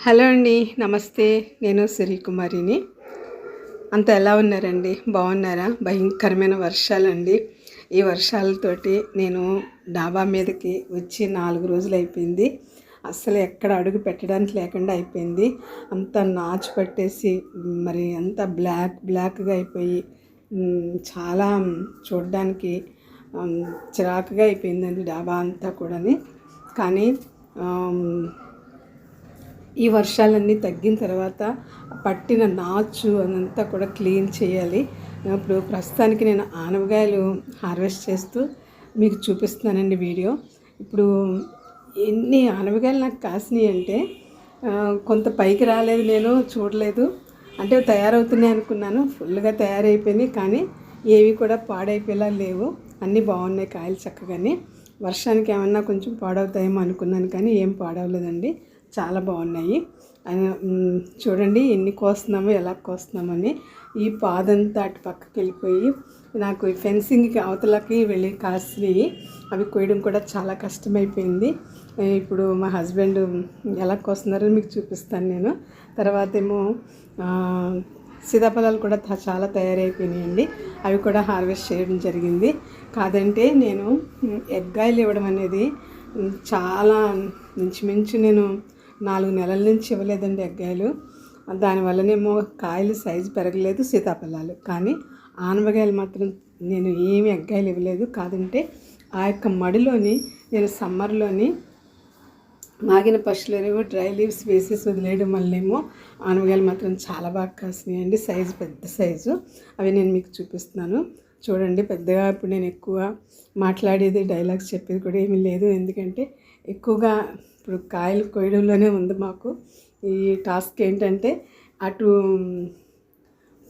Hello అండి నమస్తే. నేను సిరికుమారిని అంత ఎలా ఉన్నారండి? బాగున్నారా? భయంకరమైన వర్షాలండి. ఈ వర్షాలతోటి నేను డాబా మీదకి వచ్చి నాలుగు రోజులు అయిపోయింది. అస్సలు ఎక్కడ అడుగు పెట్టడానికి లేకుండా అయిపోయింది. అంత నాచు పట్టేసి మరి అంత బ్లాక్ బ్లాక్గా అయిపోయి చాలా చూడడానికి చిరాకుగా అయిపోయిందండి డాబా అంతా కూడాని. కానీ ఈ వర్షాలన్నీ తగ్గిన తర్వాత పట్టిన నాచు అదంతా కూడా క్లీన్ చేయాలి. ఇప్పుడు ప్రస్తుతానికి నేను ఆనవకాయలు హార్వెస్ట్ చేస్తూ మీకు చూపిస్తున్నానండి వీడియో. ఇప్పుడు ఎన్ని ఆనవకాయలు నాకు కాసినాయి అంటే కొంత పైకి రాలేదు నేను చూడలేదు. అంటే తయారవుతున్నాయి అనుకున్నాను ఫుల్గా తయారైపోయినాయి కానీ ఏవి కూడా పాడైపోయేలా లేవు. అన్నీ బాగున్నాయి కాయలు చక్కగానే. వర్షానికి ఏమన్నా కొంచెం పాడవుతాయేమో అనుకున్నాను కానీ ఏం పాడవలేదండి. చాలా బాగున్నాయి. చూడండి ఎన్ని కోస్తున్నామో ఎలా కోస్తున్నామని. ఈ పాదంతా అటు పక్కకి వెళ్ళిపోయి నాకు ఈ ఫెన్సింగ్కి అవతలకి వెళ్ళి కాసినవి అవి కోయడం కూడా చాలా కష్టమైపోయింది. ఇప్పుడు మా హస్బెండ్ ఎలా కోస్తున్నారో మీకు చూపిస్తాను నేను. తర్వాత ఏమో సీతాఫలాలు కూడా చాలా తయారైపోయినాయండి. అవి కూడా హార్వెస్ట్ చేయడం జరిగింది. కాదంటే నేను ఎగ్గాయలు ఇవ్వడం అనేది చాలా మించుమించు నేను నాలుగు నెలల నుంచి ఇవ్వలేదండి ఎగ్గాయలు దానివల్లనేమో కాయలు సైజు పెరగలేదు సీతాఫలాలు. కానీ ఆనవకాయలు మాత్రం నేను ఏమి ఎగ్గాయలు ఇవ్వలేదు. కాదంటే ఆ యొక్క మడిలోని నేను సమ్మర్లోని మాగిన పశువులు డ్రై లీవ్స్ వేసేసి వదిలేయడం వల్లేమో ఆనవకాయలు మాత్రం చాలా బాగా కాసినాయండి. సైజు పెద్ద సైజు. అవి నేను మీకు చూపిస్తున్నాను. చూడండి పెద్దగా ఇప్పుడు నేను ఎక్కువ మాట్లాడేది డైలాగ్స్ చెప్పేది కూడా ఏమీ లేదు. ఎందుకంటే ఎక్కువగా ఇప్పుడు కాయలు కొయ్యడంలోనే ఉంది మాకు. ఈ టాస్క్ ఏంటంటే అటు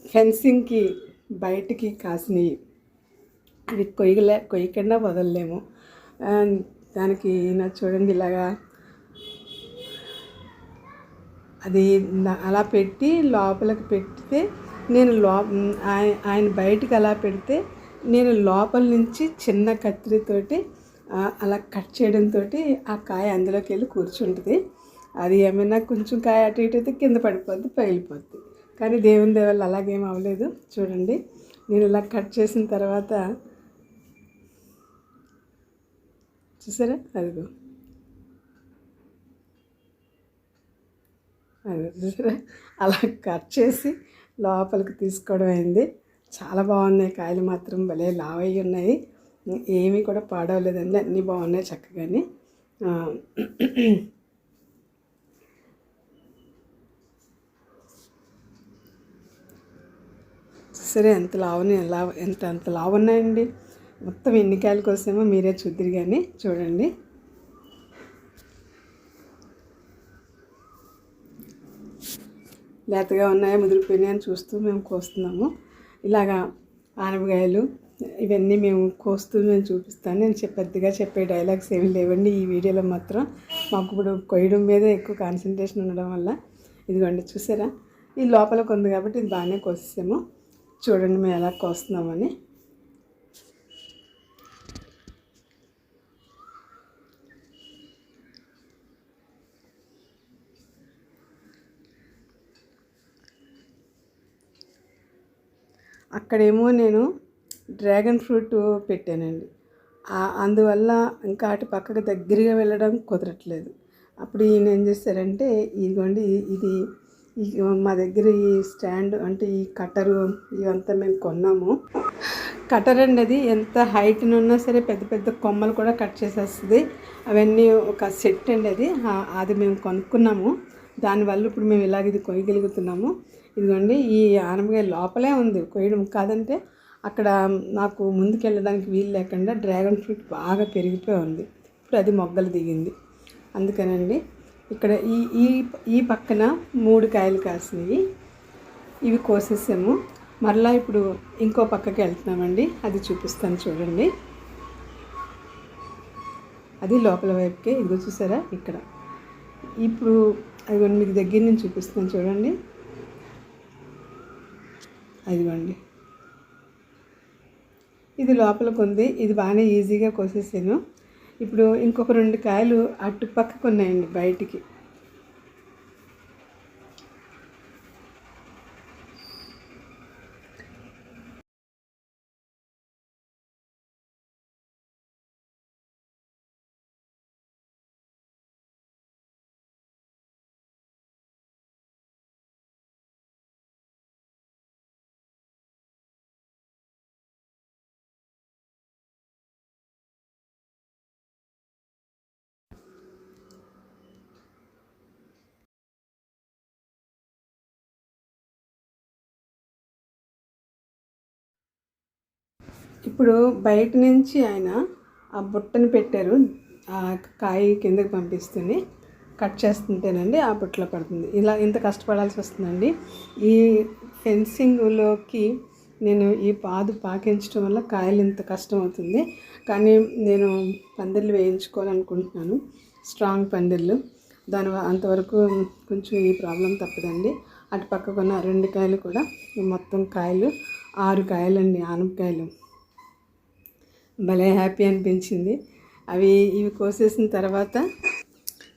ఫెన్సింగ్కి బయటికి కాసినవి. అది కొయ్యలే కొయ్యకుండా వదలలేము. దానికి నా చూడండి ఇలాగా. అది అలా పెట్టి లోపలికి పెడితే నేను లో ఆయన ఆయన బయటికి అలా పెడితే నేను లోపల నుంచి చిన్న కత్తిరితోటి అలా కట్ చేయడంతో ఆ కాయ అందులోకి వెళ్ళి కూర్చుంటుంది. అది ఏమైనా కొంచెం కాయ అటు ఇటు అయితే కింద పడిపోద్ది పగిలిపోద్ది. కానీ దేవుని దేవల్ల అలాగేం అవ్వలేదు. చూడండి నేను ఇలా కట్ చేసిన తర్వాత చూసారా? అదిగో. అది చూసారా? అలా కట్ చేసి లోపలికి తీసుకోవడం అయింది. చాలా బాగున్నాయి కాయలు మాత్రం భలే లావయ్యి ఉన్నాయి ఏమీ కూడా పాడవలేదండి. అన్నీ బాగున్నాయి చక్కగానే. సరే ఎంత లావుని ఎలా ఎంత ఎంత లావు ఉన్నాయండి మొత్తం ఎన్ని కాయలు కోసేమో మీరే చూద్దరు కానీ చూడండి. లేతగా ఉన్నాయా ముదిరిపోయినాయి అని చూస్తూ మేము కోస్తున్నాము. ఇలాగా ఆనపకాయలు ఇవన్నీ మేము కోస్తూ నేను చూపిస్తాను. నేను పెద్దగా చెప్పే డైలాగ్స్ ఏమీ లేవండి. ఈ వీడియోలో మాత్రం మాకు ఇప్పుడు కొయ్యడం మీద ఎక్కువ కాన్సన్ట్రేషన్ ఉండడం వల్ల. ఇదిగోండి చూసారా? ఈ లోపలికి ఉంది కాబట్టి ఇది బాగానే కోసేసాము. చూడండి మేము ఎలా కోస్తున్నామని. అక్కడేమో నేను డ్రాగన్ ఫ్రూట్ పెట్టానండి. అందువల్ల ఇంకా అటు పక్కకు దగ్గరగా వెళ్ళడం కుదరట్లేదు. అప్పుడు ఈయన ఏం చేశారంటే ఇదిగోండి ఇది ఈ మా దగ్గర ఈ స్టాండ్ అంటే ఈ కట్టరు ఇవంతా మేము కొన్నాము. కటర్ అండి అది ఎంత హైట్ని ఉన్నా సరే పెద్ద పెద్ద కొమ్మలు కూడా కట్ చేసేస్తుంది. అవన్నీ ఒక సెట్ అండి అది. అది మేము కొనుక్కున్నాము. దానివల్ల ఇప్పుడు మేము ఇలాగ ఇది కొయ్యగలుగుతున్నాము. ఇదిగోండి ఈ ఆనపకాయ లోపలే ఉంది కొయ్యడం. కాదంటే అక్కడ నాకు ముందుకెళ్ళడానికి వీలు లేకుండా డ్రాగన్ ఫ్రూట్ బాగా పెరిగిపోయి ఉంది. ఇప్పుడు అది మొగ్గలు దిగింది. అందుకనండి ఇక్కడ ఈ ఈ ఈ పక్కన మూడు కాయలు కాసినవి. ఇవి కోసేసాము. మరలా ఇప్పుడు ఇంకో పక్కకి వెళ్తున్నామండి. అది చూపిస్తాను చూడండి. అది లోపల వైపుకే. ఇదిగో చూసారా? ఇక్కడ. ఇప్పుడు అదిగోండి మీకు దగ్గర నుంచి చూపిస్తాను చూడండి. అదిగోండి. ఇది లోపలికి ఉంది ఇది బాగానే ఈజీగా కోసేసాను. ఇప్పుడు ఇంకొక రెండు కాయలు అటు పక్కకు ఉన్నాయండి బయటికి. ఇప్పుడు బయట నుంచి ఆయన ఆ బుట్టను పెట్టారు. ఆ కాయ కిందకి పంపిస్తుంది. కట్ చేస్తుంటేనండి ఆ బుట్టలో పడుతుంది. ఇలా ఇంత కష్టపడాల్సి వస్తుందండి. ఈ ఫెన్సింగ్లోకి నేను ఈ పాదు పాకించడం వల్ల కాయలు ఇంత కష్టం అవుతుంది. కానీ నేను పందిర్లు వేయించుకోవాలనుకుంటున్నాను. స్ట్రాంగ్ పందిర్లు దాని అంతవరకు కొంచెం ఈ ప్రాబ్లం తప్పదండి. అటు పక్కకున్న రెండు కాయలు కూడా మొత్తం కాయలు ఆరు కాయలండి ఆనపకాయలు. భలే హ్యాపీ అనిపించింది. అవి ఇవి కోసేసిన తర్వాత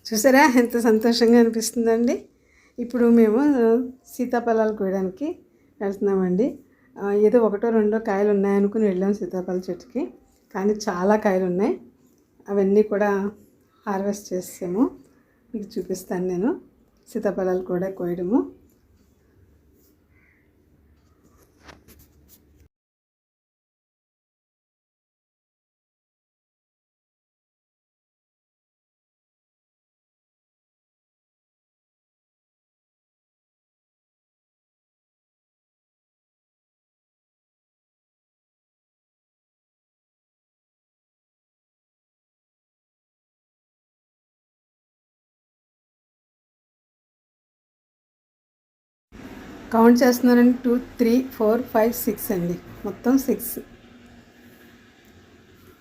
చూసారా ఎంత సంతోషంగా అనిపిస్తుందండి. ఇప్పుడు మేము సీతాఫలాలు కోయడానికి వెళ్తున్నామండి. ఏదో ఒకటో రెండో కాయలు ఉన్నాయనుకుని వెళ్ళాం సీతాఫల చెట్టుకి. కానీ చాలా కాయలు ఉన్నాయి. అవన్నీ కూడా హార్వెస్ట్ చేసాము మీకు చూపిస్తాను నేను సీతాఫలాలు కూడా కోయడము. కౌంట్ చేస్తున్నానండి two three four five six అండి. మొత్తం సిక్స్.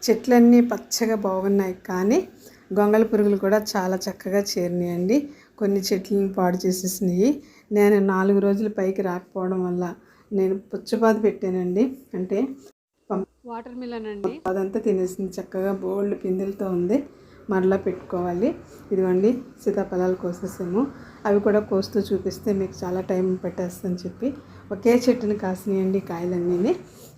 చెట్లన్నీ పచ్చగా బాగున్నాయి కానీ గొంగళ పురుగులు కూడా చాలా చక్కగా చేరినాయండి. కొన్ని చెట్లను పాడు చేసేసినాయి. నేను నాలుగు రోజులు పైకి రాకపోవడం వల్ల నేను పుచ్చపాదు పెట్టానండి. అంటే వాటర్ మిలన్ అండి. అదంతా తినేసింది. చక్కగా బోల్డ్ పిందెలతో ఉంది. మరలా పెట్టుకోవాలి. ఇదిగోండి సీతాఫలాలు కోసేసాము. అవి కూడా కోస్తూ చూపిస్తే మీకు చాలా టైం పెట్టేస్తుందని చెప్పి. ఒకే చెట్టుని కాసినాయండి కాయలన్నీ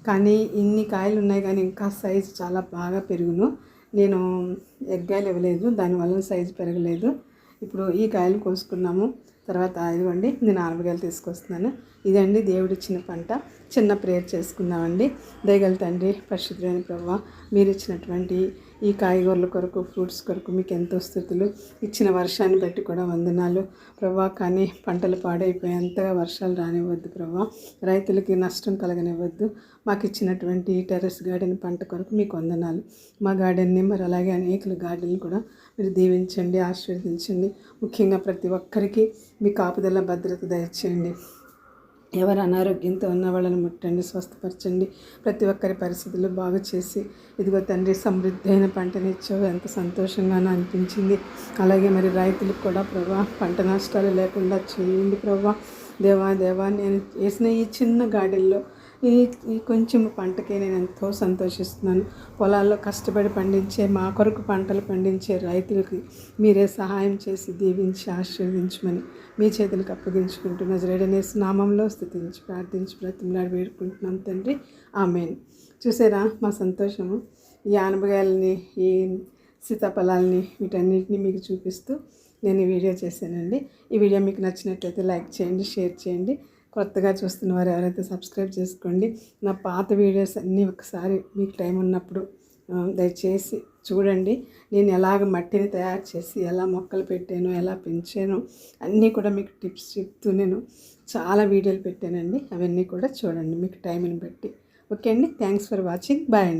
కానీ ఇన్ని కాయలు ఉన్నాయి కానీ ఇంకా సైజు చాలా బాగా పెరుగును. నేను ఎగ్గాయలు ఇవ్వలేదు దానివల్ల సైజు పెరగలేదు. ఇప్పుడు ఈ కాయలు కోసుకున్నాము. తర్వాత ఇదిగోండి నేను ఆనపకాయలు తీసుకొస్తున్నాను. ఇదండి దేవుడిచ్చిన పంట. చిన్న ప్రేయర్ చేసుకుందామండి. దయగల తండ్రి పరిశుద్ధమైన ప్రభావ మీరు ఇచ్చినటువంటి ఈ కాయగూరల కొరకు ఫ్రూట్స్ కొరకు మీకు ఎంతో స్థుతులు. ఇచ్చిన వర్షాన్ని బట్టి కూడా వందనాలు. ప్రభా కానీ పంటలు పాడైపోయేంతగా వర్షాలు రానివ్వద్దు ప్రభా. రైతులకి నష్టం కలగనివ్వద్దు. మాకు ఇచ్చినటువంటి ఈ టెర్రస్ గార్డెన్ పంట కొరకు మీకు వందనాలు. మా గార్డెన్ని మరి అలాగే అనేకలు గార్డెన్లు కూడా మీరు దీవించండి ఆశీర్వదించండి. ముఖ్యంగా ప్రతి ఒక్కరికి మీ కాపుదల భద్రత దయచేయండి. ఎవరు అనారోగ్యంతో ఉన్న వాళ్ళని ముట్టండి స్వస్థపరచండి. ప్రతి ఒక్కరి పరిస్థితులు బాగు చేసి ఇదిగో తండ్రి సమృద్ధి అయిన పంటనిచ్చావు ఎంత సంతోషంగానో అనిపించింది. అలాగే మరి రైతులకు కూడా ప్రభా పంట నష్టాలు లేకుండా చేయండి ప్రభా. దేవా దేవా నేను వేసిన ఈ చిన్న గార్డెన్లో ఈ ఈ కొంచెం పంటకే నేను ఎంతో సంతోషిస్తున్నాను. పొలాల్లో కష్టపడి పండించే మా కొరకు పంటలు పండించే రైతులకి మీరే సహాయం చేసి దీవించి ఆశీర్వదించమని మీ చేతులకు అప్పగించుకుంటూ నజరేడనేసి నామంలో స్థుతించి ప్రార్థించి బ్రతిమలాడి వేడుకుంటున్నాం తండ్రి. ఆమెన్. చూసారా మా సంతోషము? ఈ ఆనపకాయలని ఈ సీతాఫలాల్ని వీటన్నిటిని మీకు చూపిస్తూ నేను ఈ వీడియో చేశానండి. ఈ వీడియో మీకు నచ్చినట్లయితే లైక్ చేయండి షేర్ చేయండి. కొత్తగా చూస్తున్న వారు ఎవరైతే సబ్స్క్రైబ్ చేసుకోండి. నా పాత వీడియోస్ అన్నీ ఒకసారి మీకు టైం ఉన్నప్పుడు దయచేసి చూడండి. నేను ఎలాగ మట్టిని తయారు చేసి ఎలా మొక్కలు పెట్టాను ఎలా పెంచాను అన్నీ కూడా మీకు టిప్స్ చెప్తూ నేను చాలా వీడియోలు పెట్టానండి. అవన్నీ కూడా చూడండి మీకు టైంని బట్టి. ఓకే అండి. Thanks for watching. బాయ్ అండి.